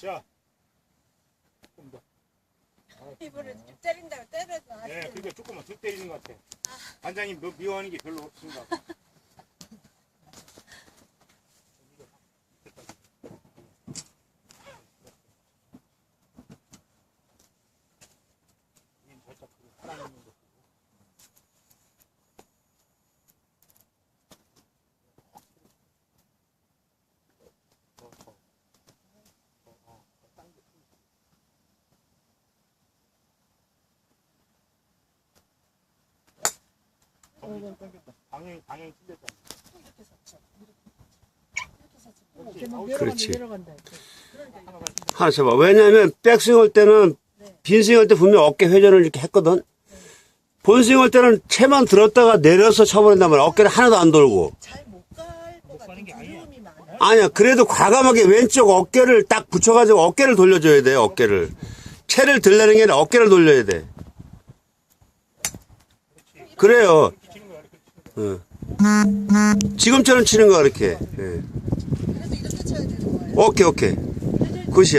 자. 조금 더. 입으로 쭉 때린다고 때려도 안 네, 돼. 그러니까 조금만 더 때리는 것 같아. 반장님 너 미워하는 게 별로 없습니다. 살짝 그 살아있는 거. 더, 더. 더, 어, 더 당겨. 방향이 방향이. 이렇게. 이렇게. 그렇지. 하나 쳐봐. 왜냐면 백스윙 할 때는 빈스윙 할 때 분명 어깨 회전을 이렇게 했거든. 본스윙 할 때는 채만 들었다가 내려서 쳐버린단 말이야. 어깨를 하나도 안 돌고. 아니야. 그래도 과감하게 왼쪽 어깨를 딱 붙여가지고 어깨를 돌려줘야 돼. 어깨를. 채를 들려는 게 아니라 어깨를 돌려야 돼. 그래요. 어. 지금처럼 치는 거야, 이렇게. 예. 그래서 이렇게 쳐야 되는 거예요. 오케이, 오케이. 굿이야.